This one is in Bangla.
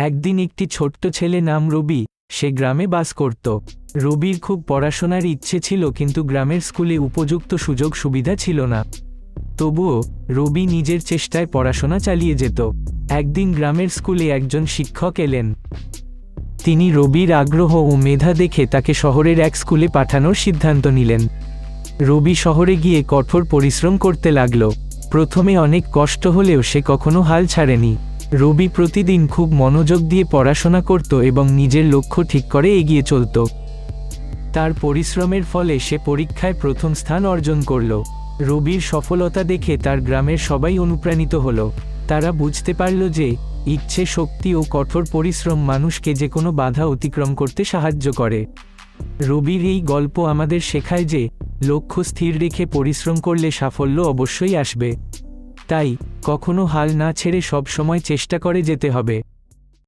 একদিন একটি ছোট্ট ছেলে নাম রবি, সে গ্রামে বাস করত। রবির খুব পড়াশোনার ইচ্ছে ছিল কিন্তু গ্রামের স্কুলে উপযুক্ত সুযোগ সুবিধা ছিল না। তবুও, রবি নিজের চেষ্টায় পড়াশোনা চালিয়ে যেত। একদিন গ্রামের স্কুলে একজন শিক্ষক এলেন। তিনি রবির আগ্রহ ও মেধা দেখে তাকে শহরের এক স্কুলে পাঠানোর সিদ্ধান্ত নিলেন। রবি শহরে গিয়ে কঠোর পরিশ্রম করতে লাগল। প্রথমে অনেক কষ্ট হলেও সে কখনো হাল ছাড়েনি। রবি প্রতিদিন খুব মনোযোগ দিয়ে পড়াশোনা করত এবং নিজের লক্ষ্য ঠিক করে এগিয়ে চলত। তার পরিশ্রমের ফলে সে পরীক্ষায় প্রথম স্থান অর্জন করল। রবির সফলতা দেখে তার গ্রামের সবাই অনুপ্রাণিত হল। তারা বুঝতে পারল যে, ইচ্ছে, শক্তি ও কঠোর পরিশ্রম মানুষকে যে কোনো বাধা অতিক্রম করতে সাহায্য করে। রবির এই গল্প আমাদের শেখায় যে, লক্ষ্য স্থির রেখে পরিশ্রম করলে সাফল্য অবশ্যই আসবে। তাই কখনো হাল না ছেড়ে সব সময় চেষ্টা করে যেতে হবে।